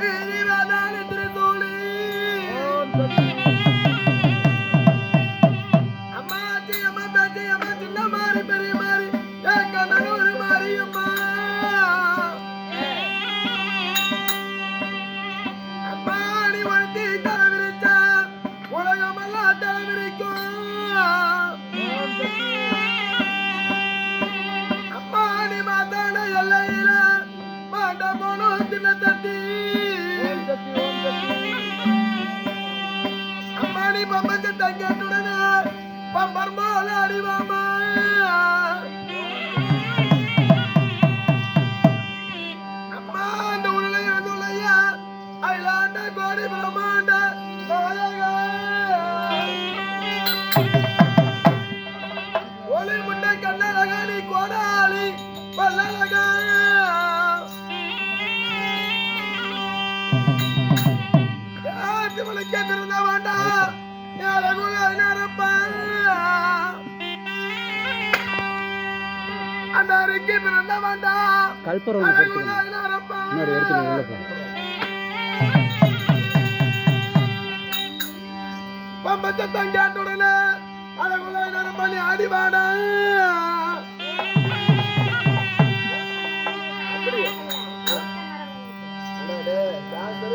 ராதானி திருதூளி அகிலாண்ட கோடி பிரம்மாண்ட ஒளி முட்டை கண்ணழக நீ கோடாளி பல்லழக கேட்டிருந்த வேண்டா அழகுல நிரப்ப அந்த அருகே பிறந்தவன்டா கல்பரோன் எடுத்துக்கணும் இன்னொரு எடுத்துக்கணும் உள்ள போ பம்பச்சத்தம் கேட்டுடனே அதுக்குள்ள நேரம் பண்ணி அடிவான.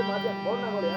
மாத்தியா போன கூட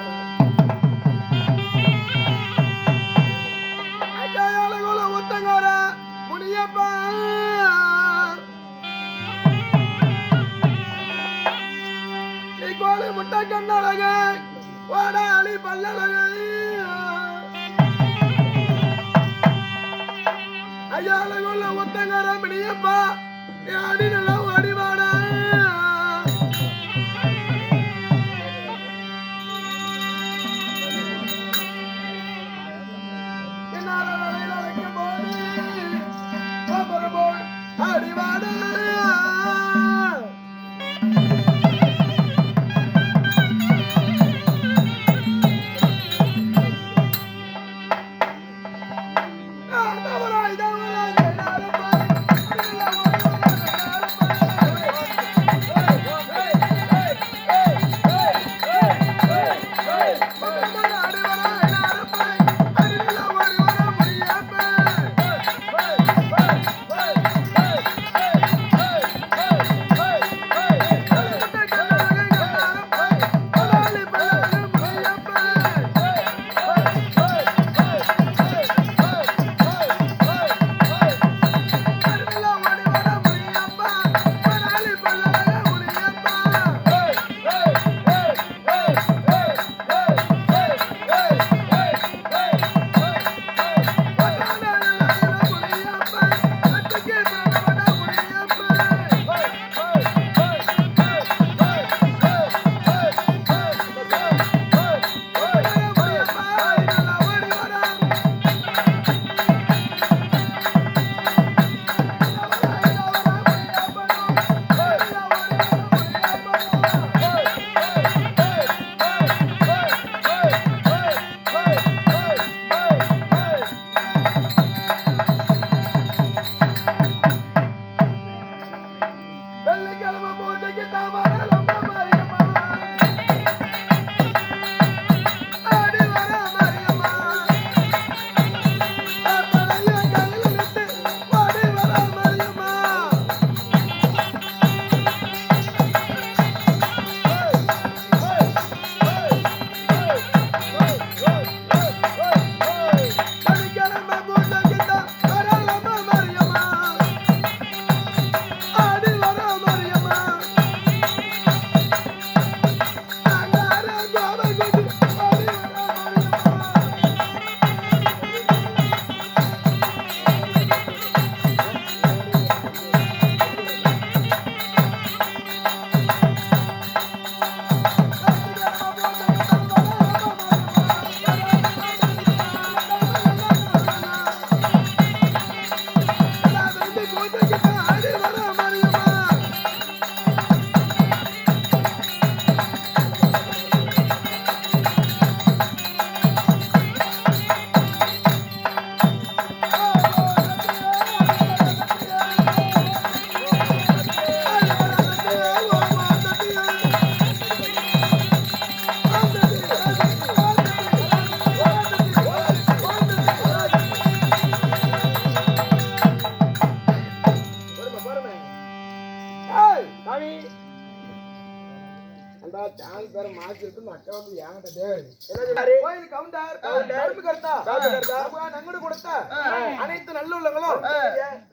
அனைத்து நல்லுள்ளங்களும்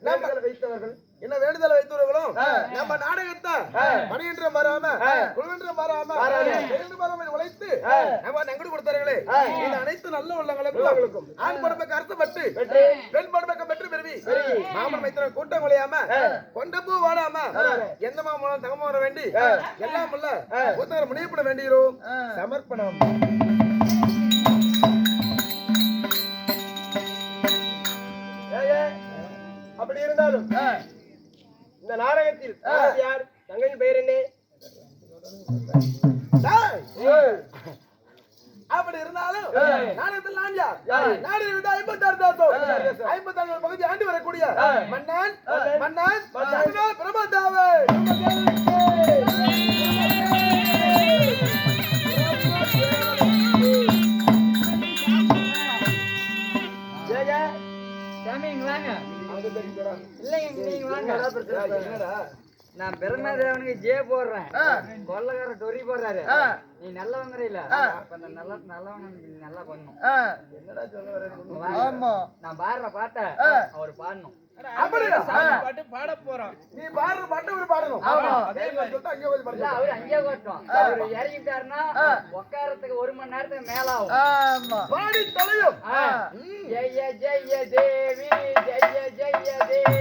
நம்ம வைத்தவர்கள். என்ன வேண்டுதல் வைத்தவர்களும் நம்ம நாடகத்தை மணியன்றம் வராம குழுவன்றம் வராம உழைத்து நம்ம நங்கூடு கொடுத்தார்களே இந்த அனைத்து நல்ல உள்ளங்களுக்கும் ஆண் படமை கருத்துப்பட்டு பெண் படமை பெற்று பெருவி மாமன் வைத்திர கூட்டம் குலையாம கொண்ட பூ வாடாம எந்த மாமனும் தகம வர வேண்டி எல்லாம் உள்ள புத்தகர் முனியப்பட வேண்டியிருக்கும் சமர்ப்பணம். அப்படி இருந்தாலும் இந்த நாடகத்தில் யார்? தங்கையின் பெயர் என்ன! அப்படி இருந்தாலும் நாடகத்தில் நான் யார்? நாடு இருந்து ஐம்பத்தாறு தாசம். ஐம்பத்தாறு பகுதி ஆண்டு வரக்கூடிய மன்னன் மன்னன். மன்னன் என்னடா? நான் பிரம்மதேவனுக்கு ஜே போடுறேன். கொள்ளக்கார டொரி போடுறாரு. நீ நல்லவங்கிற இல்ல. அப்ப அந்த நல்ல நல்லவன் நல்லா பண்ணும். என்னடா சொல்ல நான் பாடுற பாட்ட அவர் பாடணும். பாட்டு பாட போறோம் நீ பாடுற பாட்டு ஒரு பாடணும். சொல்லிட்டு அங்கே பாடுங்க. அவரு அவரு இறங்கிட்டாருன்னா உட்காரத்துக்கு ஒரு மணி நேரத்துக்கு மேல ஆகும் பாடி தொலையும். ஜெய ஜெய தேவி ஜெய ஜெய தேவி.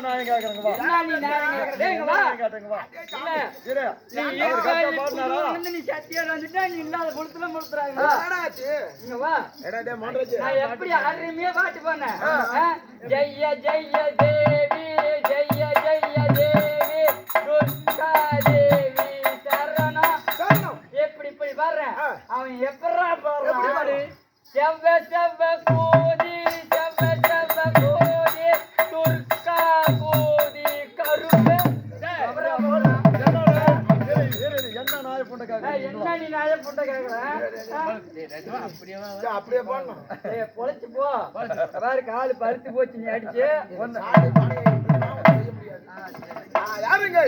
நான் கேக்குறேங்க வா. என்ன நீ வா. கேட்டுங்க வா இல்ல, இருக்காது, புது வந்து நீ சத்தியார் வந்துட்டா, நீ இல்லாத குளத்துல முழுத்துறாங்க. என்னடா ஆச்சு இங்க வா. எடா டே மோண்டராஜ் நான் எப்படி அருமையா பாட்டு பாடினேன். ஆ? ஜெய ஜெய தேவி ஜெய ஜெய தேவி துர்கா தேவி சரணம். எப்படி இப்படி ஆ. அவன் எப்படா எப்படி பாடுறான் பாடு? செவ்வ செவ்வ கோதி அப்படியே பாடணும். ஏய், பொழைச்சு போ. காலு பருத்து போச்சு நீ அடிச்சு. யாருங்க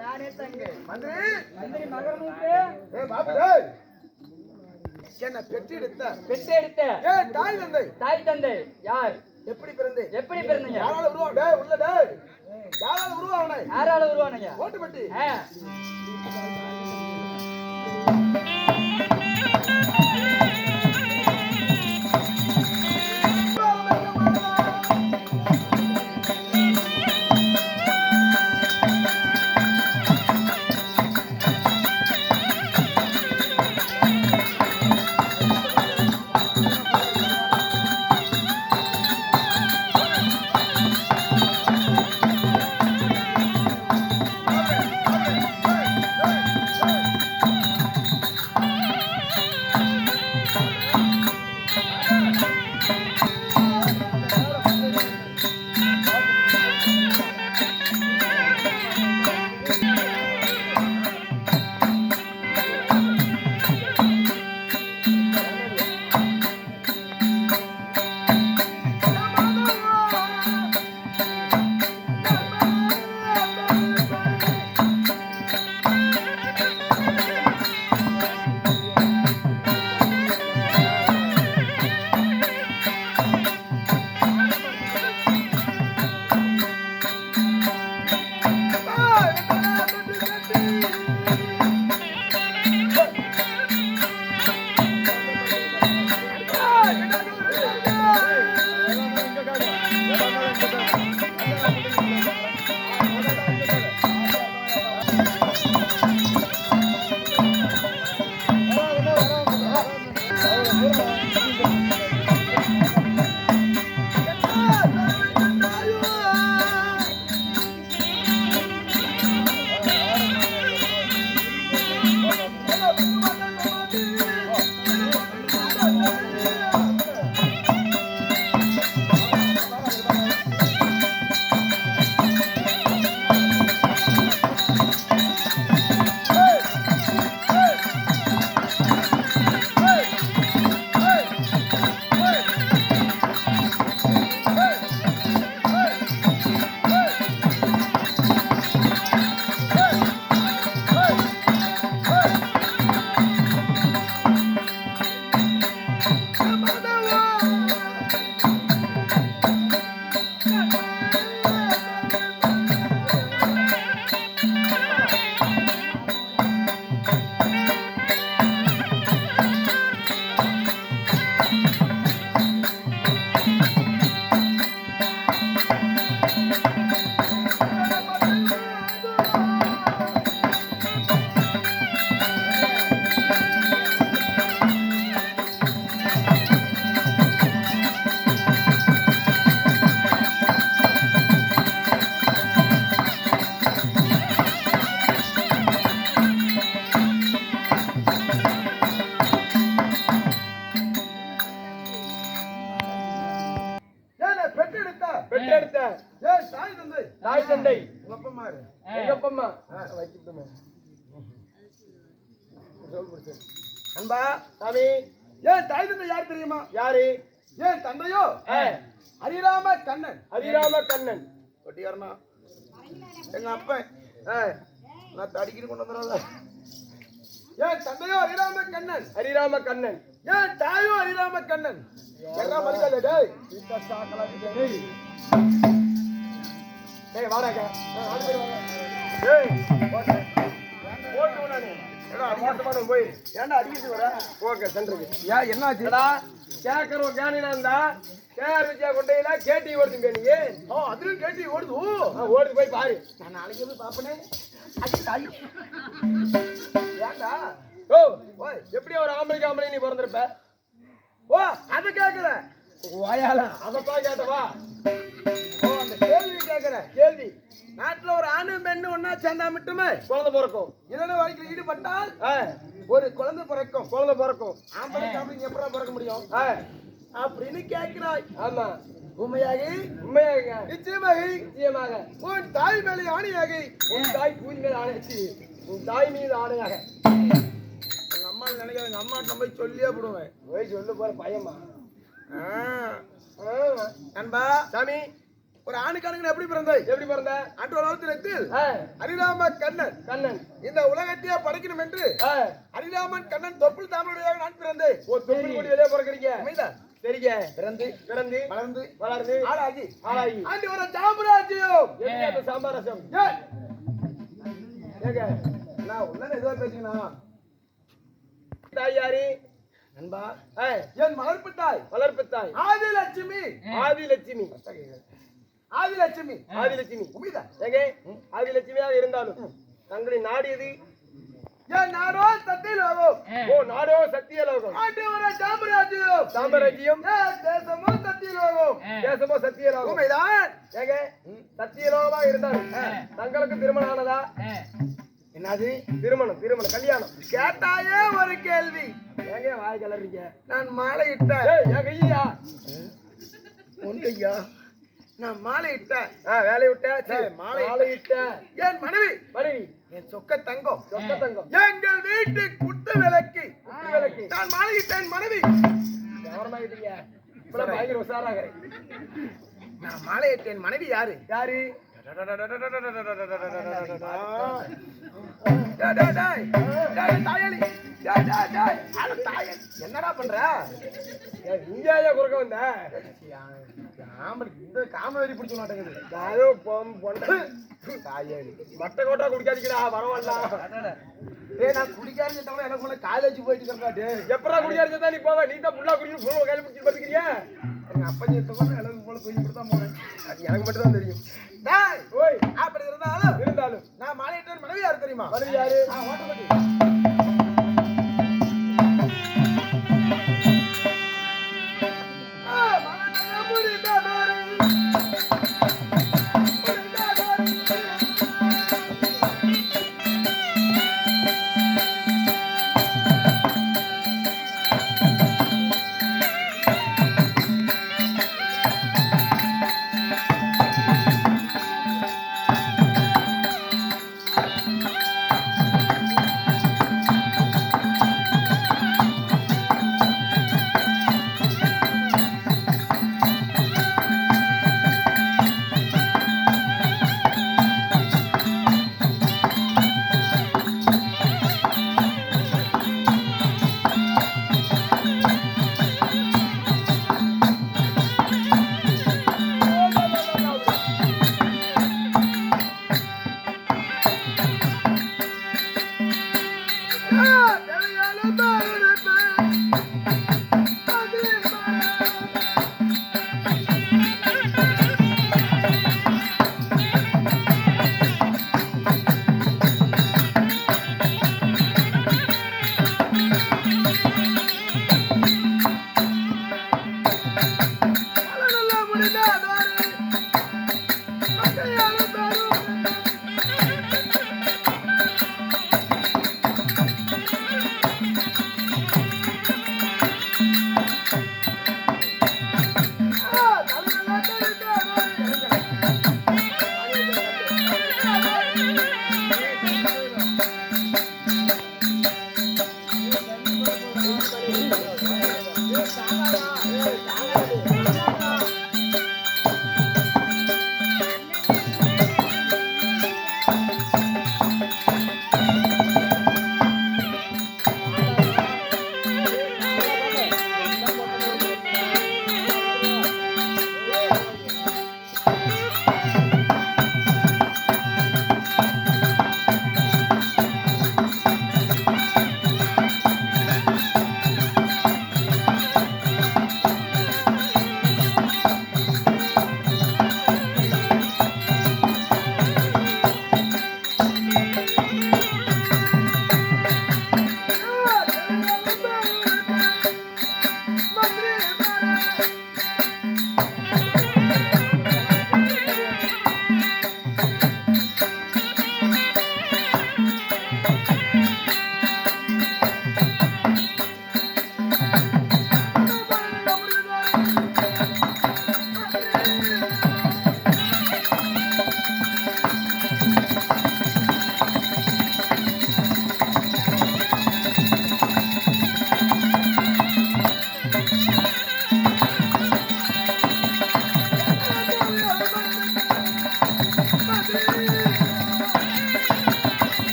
நானே தங்கு மந்திரி? மந்திரி மகரனுக்கு ஏ பாபு டேய் என்ன பெற்றெடுத்த பெட்டு எடுத்த. ஏ தாய் தந்தை. தாய் தந்தை. யார்? எப்படி பிறந்தே? எப்படி பிறந்தீங்க? யாரால உருவா டேய் உள்ள டேய். யாரால உருவாவனே யாரால உருவானீங்க? ஓட்டுப்பட்டி சாமி ஏன் தாய் தந்தை யார் தெரியுமா? யாரு? ஏன் தந்தையோ? ஹரிராம கண்ணன். ஹரிராம கண்ணன். கொட்டியாரனா எங்க அப்பன் நான் தடிக்கிட்டு கொண்டு வந்துடாத ஏன் தந்தையோ ஹரிராம கண்ணன்? ஹரிராம கண்ணன். ஏன் தாயோ ஹரிராம கண்ணன்? எல்லாம் மதிக்காத டேய். இந்த சாக்கலாக்கு டேய். டேய் டேய் போட்டு போய் ஏன்டா அடிக்கிட்டு வர ஓகே சென்டருக்கு ஏன் என்னாச்சு ஏடா கேக்கறோம் கேனினா இருந்தா கேஆர் விஜயா கொண்டையில கேட்டி ஓடுதுங்க நீ ஓ அதுலயும் கேட்டி ஓடுது ஓ ஆ, ஓடுது போய் பாரு நான் நாளைக்கு போய் பாப்பனே அடி தாய் ஓ ஓய் எப்படி ஒரு ஆம்பளைக்கு ஆம்பளை நீ பிறந்திருப்ப ஓ அத கேக்குற வாயால அதத்தான் கேட்டவா ஓ அந்த கேள்வி கேக்குற கேள்வி நாட்டுல ஒரு ஆணு பெண்ணு ஒன்னா சேர்ந்தா மட்டுமே குழந்தை பிறக்கும். இளன வாழ்க்கையில் ஈடுபட்டால் ஒரு குழந்தை பிறக்கும். குழந்தை பிறக்கும். ஆம்பளை ஆம்பளைக்கு எப்படா பிறக்க முடியும்? அப்படின்னு கேட்கிறாய். ஆமா. உண்மையாகி? உண்மையாக. நிச்சயமாகி? நிச்சயமாக. உன் தாய் மேலே ஆணையாகி? உன் தாய் பூஜை மீது ஆணைச்சு உன் தாய் மீது ஆணையாக. எங்க அம்மா நினைக்கிற? எங்க அம்மா போய் சொல்லியே போடுவேன் போய் சொல்லு போற பையமா நண்பா. சாமி. ஒரு ஆணுக்கானுங்க எப்படி பிறந்தாய் எப்படி பிறந்த? அன்று ஆ, ஹரிராம கண்ணன். கண்ணன். இந்த உலகத்தையே படைக்கணும் என்று ஆ, ஹரிராமன் கண்ணன் தொப்புள் தாமரையாக நான் பிறந்தேன். ஒரு தொழில் கொடி வெளியே பிறக்கிறீங்க? உண்மைதா? சரிங்க. பிறந்து பிறந்து வளர்ந்து வளர்ந்து ஆளாகி. ஆளாகி. ஆண்டு வர சாம்ராஜ்யம் எப்படி அந்த சாம்பார் ரசம். ஏய், ஏங்க நான் உள்ள ஏதோ பேசினா தாய் யாரு நண்பா. ஆ, என் வளர்ப்பு தாய். வளர்ப்பு தாய். ஆதிலட்சுமி. ஆதிலட்சுமி. ஆதிலட்சுமி. ஆதிலட்சுமி. உண்மைதா ஏங்க? ஆதிலட்சுமியாக இருந்தாலும் தங்களை நாடியது? என் நாடோ சத்தியலோகம். ஓ நாடோ சத்தியலோகம். ஆண்டு வர சாம்ராஜ்யம். சாம்ராஜ்யம்? ஏன் தேசமோ சத்தியலோகம். தேசமோ சத்தியலோகம். உண்மைதான். ஏங்க? சத்தியலோகமா இருந்தாலும் தங்களுக்கு திருமணம் ஆனதா? என்னது? திருமணம் திருமணம் கல்யாணம். கேட்டாயே ஒரு கேள்வி. ஏங்க வாய் கலறீங்க நான் மாலை இட்டேன். கையா? உண்டையா நான் மாலை இட்டேன். ஆ வேலையை விட்ட சரி, மாலை மாலை விட்ட என் மனைவி? மனைவி. என் சொக்க தங்கம். சொத்த தங்கம். எங்கள் வீட்டு குத்து விளக்கு? விளக்கு. நான் மாலை இட்டேன் மனைவி. கவனமாகிட்டீங்க இப்பெல்லாம் பயங்கர உஷாராகிறேன். நான் மாலை இட்டேன் மனைவி யாரு? யாரு. என்னடா பண்ற? இங்கேயா குறுக்க வந்த? ஆம்பளுக்கு இந்த காமவெறி பிடிச்ச மாட்டேங்குது. யாரோ பொண்ணு தாயாளி மட்டை கோட்டா குடிக்காதீங்கடா வரவாண்டா டேய் நான் சொன்னா எனக்கு முன்ன காலேஜ் போயிட்டு இருக்கா டேய். எப்படா குடிக்காதீங்க நீ போவ நீ தான் புள்ளா குடிக்கணும் புள்ள கையில பிடிச்சி பாத்துக்கிறியா எங்க அப்பா எத்தவங்க எனக்கு போல தூக்கி கொடுத்தா போனேன் அது எனக்கு மட்டும் தான் தெரியும். டேய் ஓய். அப்படி இருந்தாலும் இருந்தாலும். நான் மாலை இட்டேன் மனைவி யாரு தெரியுமா? மனைவி யாரு? ஆ, ஓட்டப்பட்டி.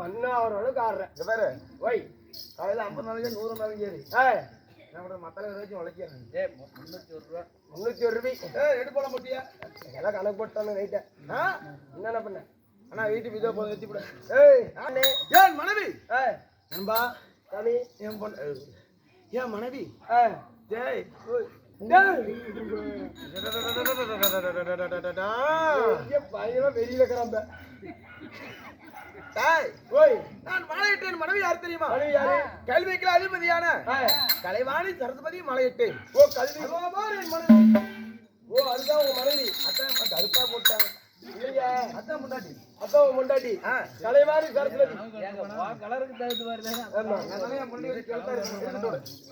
மண்ணா அளவுக்கு ஆடுறேன். இங்க பாரு. வை. காலையில ஐம்பது நாளைக்கு நூறு நாளைக்கு ஏறி. கூட மத்தள வச்சு உழைக்கிறேன். ஒரு ரூபாய். ஏய் எடுத்து போட மாட்டியா எல்லாம் கணக்கு போட்டானு நைட்டை. ஆ? என்னென்ன பண்ண? அண்ணா வீட்டுக்கு இதோ போதும் வச்சு விட ஏய், நானே. ஏன் மனைவி? ஏய், நண்பா. சாமி. என் பொண்ணு? ஏன் மனைவி? ஏய், ஜெய் பயங்கரமா வெளியில இருக்கிறான் டேய், ஓய். நான் மலையிட்டேன் மனைவி யார் தெரியுமா? மனைவி யாரு? கல்விக்கு அதிபதியான கலைவாணி சரஸ்வதி மலையிட்டேன். ஓ கல்வி. என் மனைவி ஓ அதுதான் உங்க மனைவி. அதான் கருப்பா போட்டாங்க. இல்லையா. அதான் முன்னாடி அதான் உன் முண்டாட்டி. ஆ. கலைவாணி சரஸ்வதி.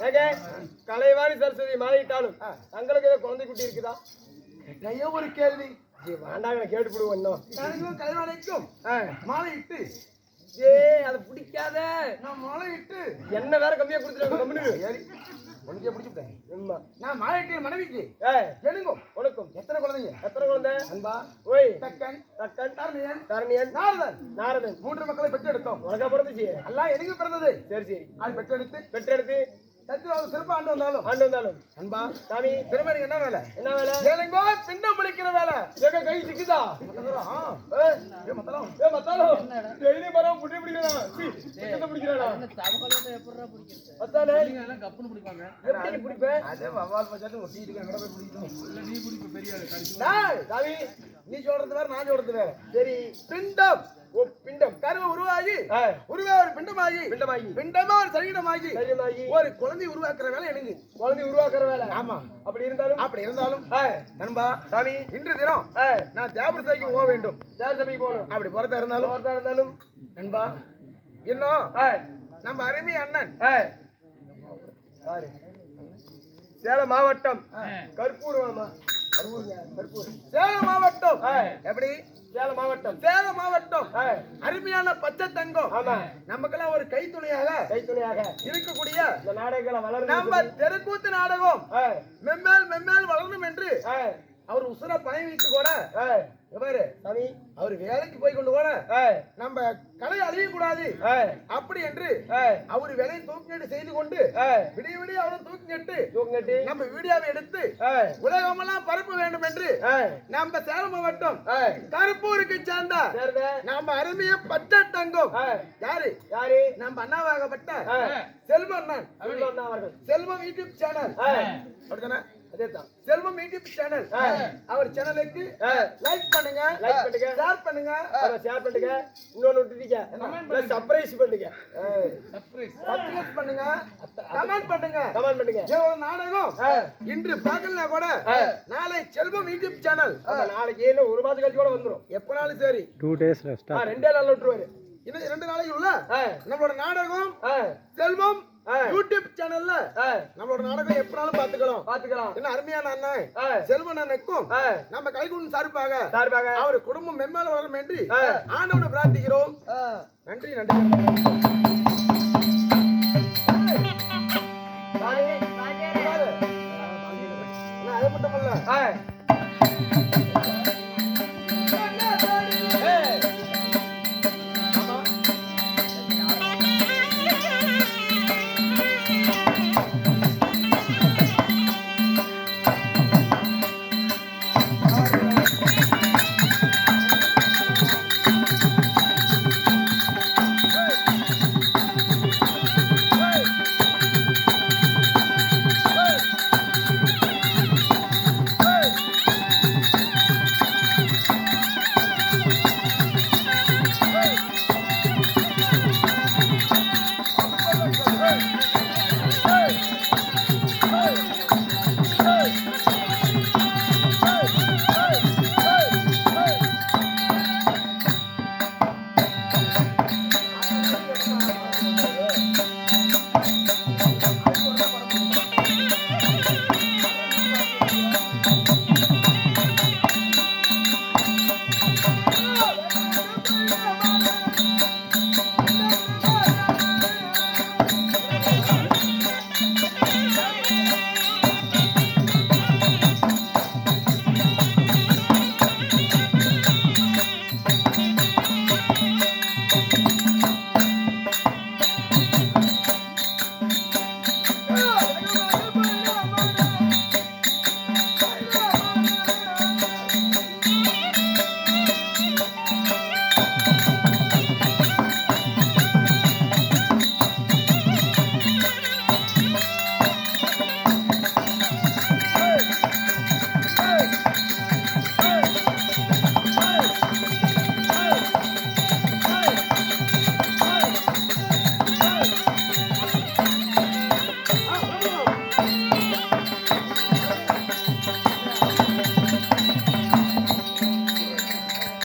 ஏங்க, கலைவாணி சரஸ்வதி மாறிட்டாலும் தங்களுக்கு ஏதோ குழந்தை குட்டி இருக்குதா? ஒரு கேள்வி. வேண்டாங்க கேட்டு போடுவோம் இன்னும் எனக்கும். மாலையிட்டு. ஏ அது பிடிக்காத. நான் மாலையிட்டு. என்ன வேற கம்மியா கொடுத்துருவாங்க உனக்கே பிடிச்சுட்டேன் ஆமா நான் மாலையிட்டேன் மனைவிக்கு. எழுங்கும் உனக்கும். எத்தனை குழந்தைங்க? எத்தனை குழந்தை? அன்பா. ஓய். தக்கன். தக்கன். தரணியன். தரணியன். நாரதன். நாரதன். மூன்று மக்களை பெற்றெடுத்தோம். உனக்கா பிறந்துச்சு. எல்லாம் எனக்கு பிறந்தது. சரி சரி. அது பெற்றெடுத்து. பெற்றெடுத்து. சத்திரவாத ஆண்டு வந்தாலும். ஆண்டு வந்தாலும். அன்பா சாமி. திருமணி என்ன வேலை? என்ன வேலை? ஏழைங்கோ பிடிக்கிற வேலை. எங்க கை சிக்குதா? ஏ மத்தலாம் ஏய் மத்தாலும் டெய்லி மரம் புடி பிடிக்கிறானா சீ சிக்கத்தை பிடிக்கிறானா மத்தானே எப்படி பிடிப்பேன் அதே வவால் பச்சாட்டு ஒட்டிட்டு அங்கட போய் பிடிக்கணும். டேய், சாமி நீ சொல்றது வேற நான் சொல்றது வேற. சரி. பிண்டம். பிண்டம். கருவ உருவாகி உருவா ஒரு பிண்டமாகி பிண்டமாகி. பிண்டமா ஒரு சரீரமாகி. தைரியமாகி ஒரு குழந்தை உருவாக்குற வேலை எனக்கு. குழந்தை உருவாக்குற வேலை. ஆமா. அப்படி இருந்தாலும்? அப்படி இருந்தாலும் நண்பா சாமி. இன்று தினம் நான் தேவரத்தைக்கு போக வேண்டும். தேவ சபைக்கு போகணும். அப்படி போறதா இருந்தாலும் ஒருத்தா இருந்தாலும்? நண்பா இன்னும் நம்ம அருமை அண்ணன். சேலம் மாவட்டம் கற்பூர் சேலம் மாவட்டம். எப்படி? சேலம் மாவட்டம். சேலம் மாவட்டம். அருமையான பச்சை தங்கம். ஆமா நமக்கெல்லாம் ஒரு கைத்துணையாக கைத்துணையாக. இருக்கக்கூடிய இந்த நாடகங்களை நம்ம வளர்ந்து தெருக்கூத்து நாடகம். மெம்மேல் மெம்மேல் வளரணும் என்று அவர் உசுர பணம் வைத்து கூட பாரு சாமி அவர் வேலைக்கு போய் கொண்டு ஏய், நம்ம கலை அழிய கூடாது அப்படி என்று அவர் வேலையை தூக்கிட்டு செய்து கொண்டு விடிய விடிய அவரை தூக்கிட்டு தூங்கட்டி நம்ம வீடியோவை எடுத்து ஏய், உலகமெல்லாம் பரப்ப வேண்டும் என்று நம்ம சேலம் மாவட்டம் கருப்பூருக்கு சேர்ந்த நம்ம அருமைய பச்சை தங்கம் யாரு? யாரு? நம்ம அண்ணாவாகப்பட்ட செல்வம் செல்வம் யூடியூப் சேனல். அதேதான் செல்வம் யூடியூப் சேனல். அவர் சேனலுக்கு லைக் பண்ணுங்க Like பண்ணுங்க. ஷேர் பண்ணுங்க. ஷேர் பண்ணுங்க. இன்னொன்னு விட்டுட்டீங்க. சர்ப்ரைஸ் பண்ணுங்க. சப்ஸ்கிரைப் பண்ணுங்க. கமெண்ட் பண்ணுங்க. கமெண்ட் பண்ணுங்க. எவ்வளவு நாடகம். இன்று பார்க்கலனா கூட. நாளை செல்வம் யூடியூப் சேனல் நாளைக்கு ஏன்னு ஒரு மாசம் கழிச்சு கூட வந்துரும். எப்பனாலும் சரி. டூ டேஸ்ல ஆ, ரெண்டே நாள்ல விட்டுருவாரு. இன்னும் இரண்டு நாளைக்கு உள்ள நம்மளோட நாடகம் செல்வம். யூடியூப் சேனல்ல நம்மளோட நாடகம் எப்பனாலும் பாத்துக்கலாம் பாத்துக்கலாம் என்ன அருமையான அண்ணன் செல்வன் அண்ணனுக்கும் நம்ம கைகுண்டு சார்பாக சார்பாக அவர் குடும்பம் மென்மேல வளரும் என்று. ஆண்டவனை பிரார்த்திக்கிறோம். நன்றி நன்றி. அது மட்டுமல்ல. ஆ,